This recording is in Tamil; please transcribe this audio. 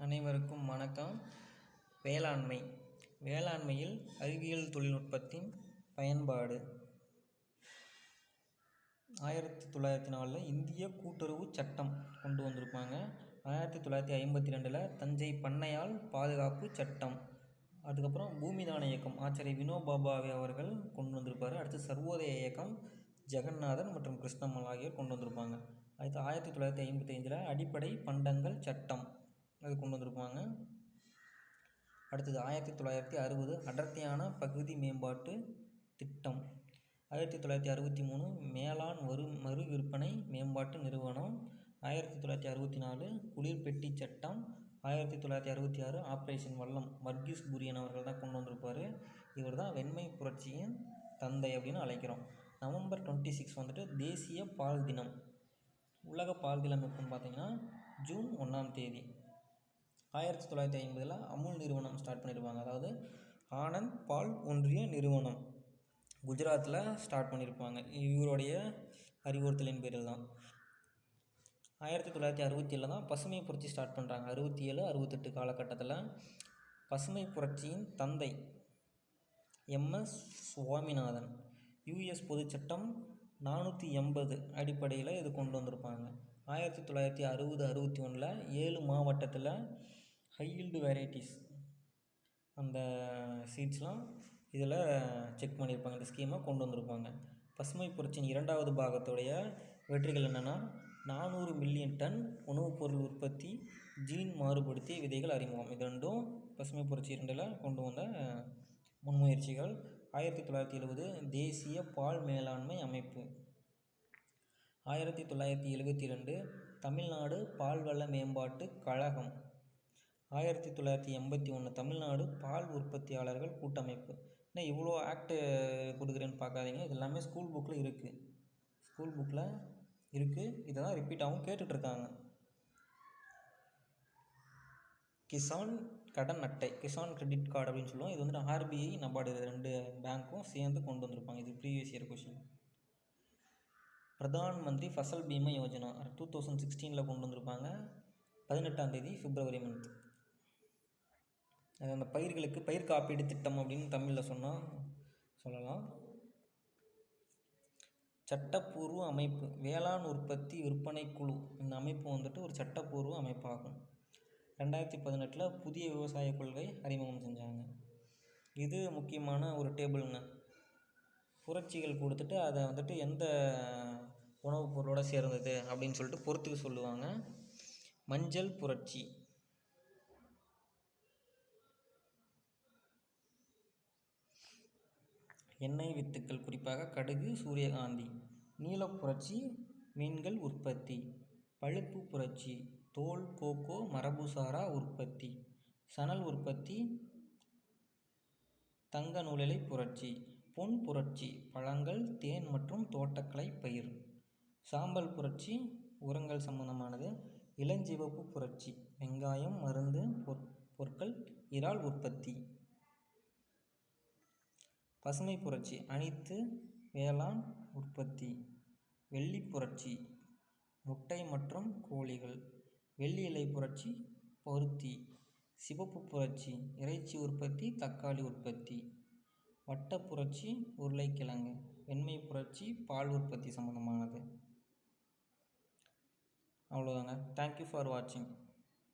அனைவருக்கும் வணக்கம். வேளாண்மை. வேளாண்மையில் அறிவியல் தொழில்நுட்பத்தின் பயன்பாடு. ஆயிரத்தி தொள்ளாயிரத்தி நாலில் இந்திய கூட்டுறவு சட்டம் கொண்டு வந்திருப்பாங்க. ஆயிரத்தி தொள்ளாயிரத்தி ஐம்பத்தி ரெண்டில் தஞ்சை பண்ணையால் பாதுகாப்பு சட்டம். அதுக்கப்புறம் பூமிதான இயக்கம். ஆச்சாரிய வினோபாபாவை அவர்கள் கொண்டு வந்திருப்பார். அடுத்து சர்வோதய இயக்கம் ஜெகநாதன் மற்றும் கிருஷ்ணம்மாள் ஆகியோர் கொண்டு வந்திருப்பாங்க. அடுத்து ஆயிரத்தி தொள்ளாயிரத்தி ஐம்பத்தி அடிப்படை பண்டங்கள் சட்டம். அது கொண்டு வந்திருப்பாங்க அடுத்தது ஆயிரத்தி தொள்ளாயிரத்தி அறுபது அடர்த்தியான பகுதி மேம்பாட்டு திட்டம். ஆயிரத்தி தொள்ளாயிரத்தி அறுபத்தி மூணு மேலாண் வரு மறு விற்பனை மேம்பாட்டு நிறுவனம். ஆயிரத்தி தொள்ளாயிரத்தி அறுபத்தி நாலு குளிர் பெட்டி சட்டம். ஆயிரத்தி தொள்ளாயிரத்தி அறுபத்தி ஆறு ஆப்ரேஷன் வல்லம். வர்கீஸ் குரியன் அவர்கள் தான் கொண்டு வந்திருப்பார். இவர் தான் வெண்மை புரட்சியின் தந்தை அப்படின்னு அழைக்கிறோம். நவம்பர் டுவெண்ட்டி சிக்ஸ் வந்துட்டு தேசிய பால் தினம். உலக பால் தினம் எப்போன்னு பார்த்தீங்கன்னா ஜூன் ஒன்றாம் தேதி. ஆயிரத்தி தொள்ளாயிரத்தி ஐம்பதில் அமுல் நிறுவனம் ஸ்டார்ட் பண்ணியிருப்பாங்க அதாவது ஆனந்த் பால் ஒன்றிய நிறுவனம். குஜராத்தில் ஸ்டார்ட் பண்ணியிருப்பாங்க இவருடைய அறிவுறுத்தலின் பேரில் தான் ஆயிரத்தி தொள்ளாயிரத்தி அறுபத்தி ஏழில் தான் பசுமை புரட்சி ஸ்டார்ட் பண்ணுறாங்க அறுபத்தி ஏழு அறுபத்தெட்டு காலகட்டத்தில் பசுமை புரட்சியின் தந்தை எம்எஸ் சுவாமிநாதன். யுஎஸ் பொதுச்சட்டம் நானூற்றி எண்பது அடிப்படையில் இது கொண்டு வந்திருப்பாங்க. ஆயிரத்தி தொள்ளாயிரத்தி அறுபது அறுபத்தி ஒன்றில் ஏழு மாவட்டத்தில் ஹையில்டு வெரைட்டிஸ் அந்த சீட்ஸ்லாம் இதில் செக் பண்ணியிருப்பாங்க இந்த ஸ்கீமை கொண்டு வந்திருப்பாங்க. பசுமை புரட்சியின் இரண்டாவது பாகத்துடைய வெற்றிகள் என்னென்னா நானூறு மில்லியன் டன் உணவுப் பொருள் உற்பத்தி ஜீன் மாறுபடுத்திய விதைகள் அறிமுகம். இது ரெண்டும் பசுமை புரட்சி இரண்டில் கொண்டு வந்த முன்முயற்சிகள். ஆயிரத்தி தொள்ளாயிரத்தி எழுபது தேசிய பால் மேலாண்மை அமைப்பு. ஆயிரத்தி தொள்ளாயிரத்தி எழுபத்தி ரெண்டு தமிழ்நாடு பால்வள மேம்பாட்டு கழகம். ஆயிரத்தி தொள்ளாயிரத்தி எண்பத்தி ஒன்று தமிழ்நாடு பால் உற்பத்தியாளர்கள் கூட்டமைப்பு. என்ன இவ்வளோ ஆக்ட்டு கொடுக்குறேன்னு பார்க்காதீங்க. இது எல்லாமே ஸ்கூல் புக்கில் இருக்குது ஸ்கூல் புக்கில் இருக்குது இதை தான் ரிப்பீட்டாகவும் கேட்டுட்ருக்காங்க. கிசான் கடன் அட்டை கிசான் கிரெடிட் கார்டு அப்படின்னு சொல்லுவோம். இது வந்துட்டு ஆர்பிஐ நபார்டு ரெண்டு பேங்க்கும் சேர்ந்து கொண்டு வந்திருப்பாங்க. இது ப்ரீவியஸ் இயர் கொஷின் பிரதான் மந்திரி ஃபசல் பீமா யோஜனா டூ தௌசண்ட் சிக்ஸ்டீனில் கொண்டு வந்திருப்பாங்க பதினெட்டாம் தேதி பிப்ரவரி மந்த் அது அந்த பயிர்களுக்கு பயிர் காப்பீடு திட்டம் அப்படின்னு தமிழில் சொன்னால் சொல்லலாம். சட்டப்பூர்வ அமைப்பு வேளாண் உற்பத்தி விற்பனை குழு. இந்த அமைப்பு வந்துட்டு ஒரு சட்டப்பூர்வ அமைப்பாகும். ரெண்டாயிரத்தி பதினெட்டில் புதிய விவசாய கொள்கை அறிமுகம் செஞ்சாங்க. இது முக்கியமான ஒரு டேபிள்ங்க. புரட்சிகள் கொடுத்துட்டு அதை வந்துட்டு எந்த உணவுப் பொருளோட சேர்ந்தது அப்படின்னு சொல்லிட்டு பொறுத்துக்க சொல்லுவாங்க. மஞ்சள் புரட்சி. எண்ணெய் வித்துக்கள் குறிப்பாக கடுகு சூரியகாந்தி. நீலப் புரட்சி மீன்கள் உற்பத்தி. பழுப்பு புரட்சி தோல் கோகோ மரபுசாரா உற்பத்தி. சணல் உற்பத்தி தங்க நூலிலை புரட்சி. பொன் புரட்சி பழங்கள் தேன் மற்றும் தோட்டக்கலை பயிர். சாம்பல் புரட்சி உரங்கள் சம்பந்தமானது. இளஞ்சிவப்பு புரட்சி வெங்காயம் மருந்து பொற் பொருட்கள் இறால் உற்பத்தி. பசுமை புரட்சி அனைத்து வேளாண் உற்பத்தி. வெள்ளி புரட்சி முட்டை மற்றும் கோழிகள். வெள்ளி இலை புரட்சி பருத்தி. சிவப்பு புரட்சி இறைச்சி உற்பத்தி தக்காளி உற்பத்தி. வட்ட புரட்சி உருளைக்கிழங்கு வெண்மை புரட்சி பால் உற்பத்தி சம்மந்தமானது அவ்வளோதாங்க தேங்க்யூ ஃபார் வாட்சிங்